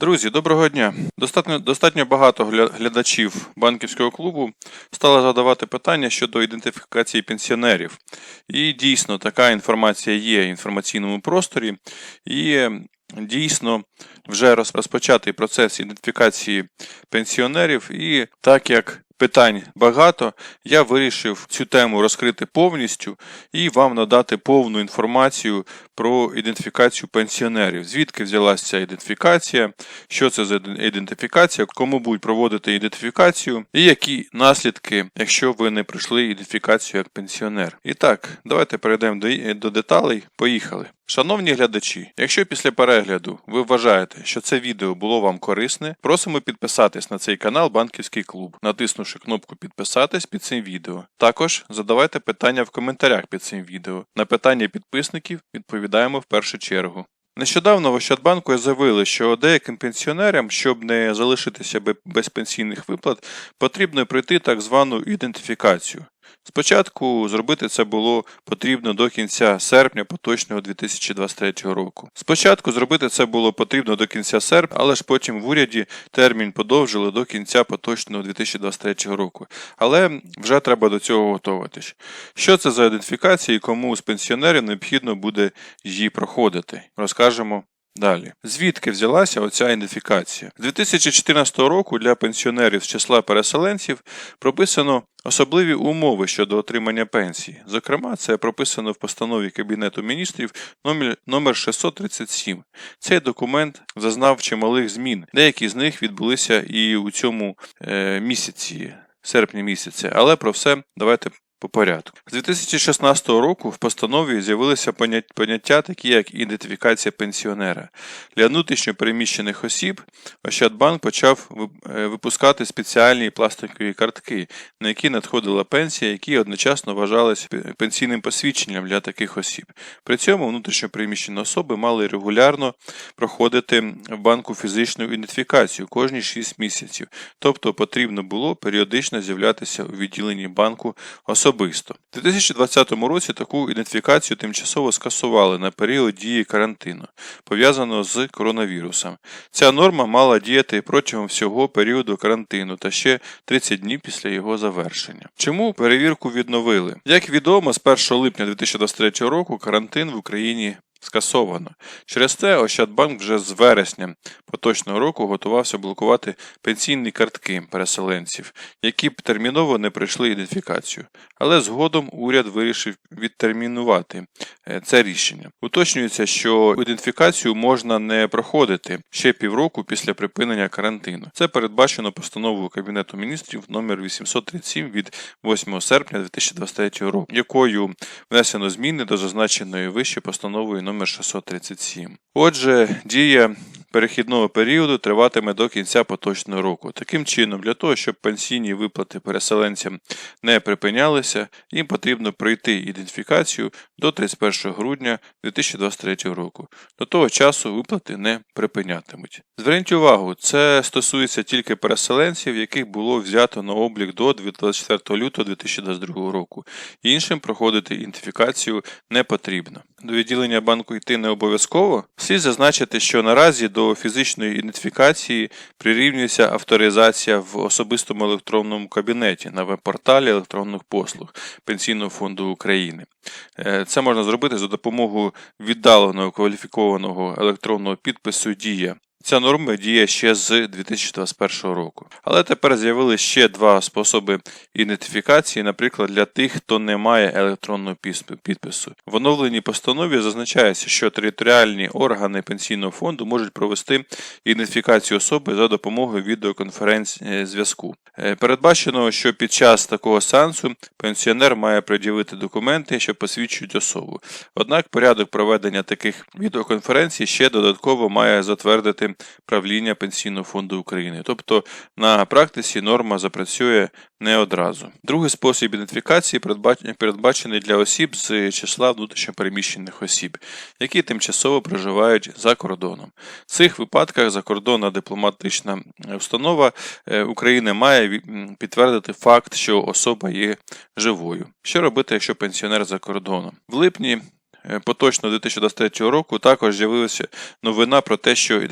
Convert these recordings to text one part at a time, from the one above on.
Друзі, доброго дня. Достатньо, достатньо багато глядачів банківського клубу стали задавати питання щодо ідентифікації пенсіонерів. І дійсно така інформація є в інформаційному просторі. І дійсно вже розпочатий процес ідентифікації пенсіонерів. І так як питань багато, я вирішив цю тему розкрити повністю і вам надати повну інформацію про ідентифікацію пенсіонерів. Звідки взялася ця ідентифікація, що це за ідентифікація, кому будуть проводити ідентифікацію, і які наслідки, якщо ви не пройшли ідентифікацію як пенсіонер. І так, давайте перейдемо до, деталей. Поїхали. Шановні глядачі, якщо після перегляду ви вважаєте, що це відео було вам корисне, просимо підписатись на цей канал Банківський клуб, натиснувши кнопку підписатись під цим відео. Також задавайте питання в коментарях під цим відео. На питання підписників відповідаємо в першу чергу. Нещодавно в Ощадбанку заявили, що деяким пенсіонерам, щоб не залишитися без пенсійних виплат, потрібно пройти так звану ідентифікацію. Спочатку зробити це було потрібно до кінця серпня поточного 2023 року. Спочатку зробити це було потрібно до кінця серпня, але ж потім в уряді термін подовжили до кінця поточного 2023 року. Але вже треба до цього готуватись. Що це за ідентифікація і кому з пенсіонерів необхідно буде її проходити? Розкажемо Далі, звідки взялася оця ідентифікація? З 2014 року для пенсіонерів з числа переселенців прописано особливі умови щодо отримання пенсії. Зокрема, це прописано в постанові Кабінету міністрів номер, номер 637. Цей документ зазнав чималих змін. Деякі з них відбулися і у цьому е, місяці, серпні місяці. Але про все давайте по порядку. З 2016 року в постанові з'явилися поняття, такі як ідентифікація пенсіонера. Для внутрішньо переміщених осіб Ощадбанк почав е, випускати спеціальні пластикові картки, на які надходила пенсія, які одночасно вважалися пенсійним посвідченням для таких осіб. При цьому внутрішньо переміщені особи мали регулярно проходити в банку фізичну ідентифікацію кожні 6 місяців, тобто потрібно було періодично з'являтися у відділенні банку особисто. У 2020 році таку ідентифікацію тимчасово скасували на період дії карантину, пов'язаного з коронавірусом. Ця норма мала діяти протягом всього періоду карантину та ще 30 днів після його завершення. Чому перевірку відновили? Як відомо, з 1 липня 2023 року карантин в Україні скасовано. Через це Ощадбанк вже з вересня поточного року готувався блокувати пенсійні картки переселенців, які б терміново не пройшли ідентифікацію. Але згодом уряд вирішив відтермінувати е, це рішення. Уточнюється, що ідентифікацію можна не проходити ще півроку після припинення карантину. Це передбачено постановою Кабінету міністрів номер 837 від 8 серпня 2023 року, якою внесено зміни до зазначеної вище постановою номер 637. Отже, дія перехідного періоду триватиме до кінця поточного року. Таким чином, для того, щоб пенсійні виплати переселенцям не припинялися, їм потрібно пройти ідентифікацію до 31 грудня 2023 року. До того часу виплати не припинятимуть. Зверніть увагу, це стосується тільки переселенців, яких було взято на облік до 24 лютого 2022 року. Іншим проходити ідентифікацію не потрібно. До відділення банку йти не обов'язково. Слід зазначити, що наразі до фізичної ідентифікації прирівнюється авторизація в особистому електронному кабінеті на веб-порталі електронних послуг Пенсійного фонду України. Е, Це можна зробити за допомогою віддаленого кваліфікованого електронного підпису Дія. Ця норма діє ще з 2021 року. Але тепер з'явилися ще два способи ідентифікації, наприклад, для тих, хто не має електронного підпису. В оновленій постанові зазначається, що територіальні органи пенсійного фонду можуть провести ідентифікацію особи за допомогою відеоконференц-зв'язку. Е, Передбачено, що під час такого сеансу пенсіонер має пред'явити документи, що посвідчують особу. Однак порядок проведення таких відеоконференцій ще додатково має затвердити правління Пенсійного фонду України. Тобто на практиці норма запрацює не одразу. Другий спосіб ідентифікації передбачений для осіб з числа внутрішньопереміщених осіб, які тимчасово проживають за кордоном. В цих випадках закордонна дипломатична е, установа е, України має підтвердити факт, що особа є живою. Що робити, якщо пенсіонер за кордоном? В липні поточного 2023 року також з'явилася новина про те, що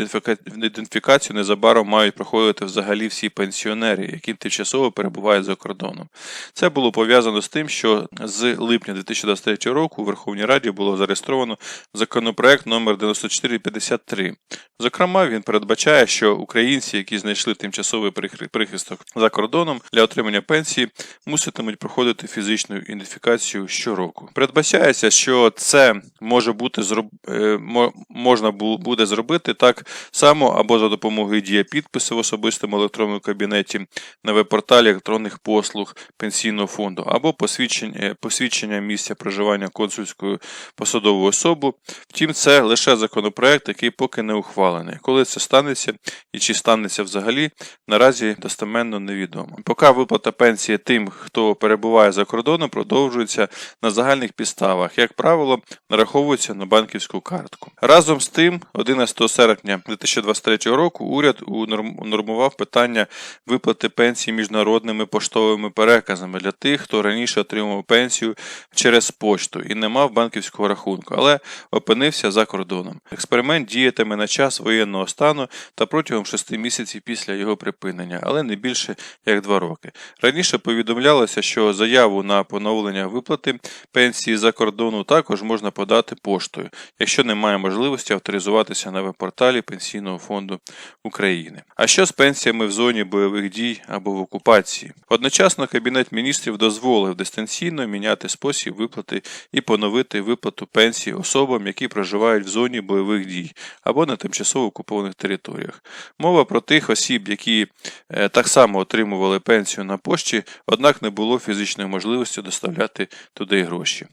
ідентифікацію незабаром мають проходити взагалі всі пенсіонери, які тимчасово перебувають за кордоном. Це було пов'язано з тим, що з липня 2023 року у Верховній Раді було зареєстровано законопроект номер 9453. Зокрема, він передбачає, що українці, які знайшли тимчасовий прихисток за кордоном для отримання пенсії, муситимуть проходити фізичну ідентифікацію щороку. Передбачається, що це може бути е, можна буде зробити так само або за допомогою дія підпису в особистому електронному кабінеті на веб-порталі електронних послуг пенсійного фонду, або посвідчення, е, посвідчення місця проживання консульською посадовою особу. Втім, це лише законопроект, який поки не ухвалений. Коли це станеться і чи станеться взагалі, наразі достеменно невідомо. Поки виплата пенсії тим, хто перебуває за кордоном, продовжується на загальних підставах, як правило, нараховується на банківську картку. Разом з тим, 11 серпня 2023 року уряд унорм- унормував питання виплати пенсії міжнародними поштовими переказами для тих, хто раніше отримував пенсію через пошту і не мав банківського рахунку, але опинився за кордоном. Експеримент діятиме на час воєнного стану та протягом 6 місяців після його припинення, але не більше як 2 роки. Раніше повідомлялося, що заяву на поновлення виплати пенсії за кордону також можна подати поштою, якщо немає можливості авторизуватися на веб-порталі Пенсійного фонду України. А що з пенсіями в зоні бойових дій або в окупації? Одночасно Кабінет міністрів дозволив дистанційно міняти спосіб виплати і поновити виплату пенсій особам, які проживають в зоні бойових дій або на тимчасово окупованих територіях. Мова про тих осіб, які е, так само отримували пенсію на пошті, однак не було фізичної можливості доставляти туди гроші.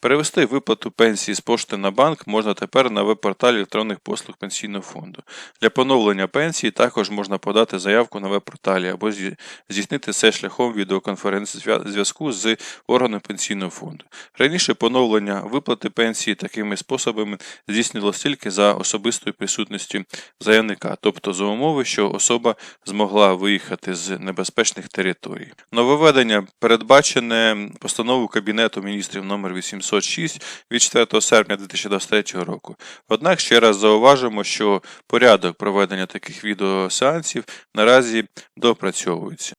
Перевести виплату пенсії з пошти на банк можна тепер на веб-порталі електронних послуг пенсійного фонду. Для поновлення пенсії також можна подати заявку на веб-порталі або здійснити це шляхом відеоконференц-зв'язку з органом пенсійного фонду. Раніше поновлення виплати пенсії такими способами здійснювалося тільки за особистою присутністю заявника, тобто за умови, що особа змогла виїхати з небезпечних територій. Нововведення передбачене постановою Кабінету міністрів номер 806 від 4 серпня 2023 року. Однак ще раз зауважимо, що порядок проведення таких відеосеансів наразі допрацьовується.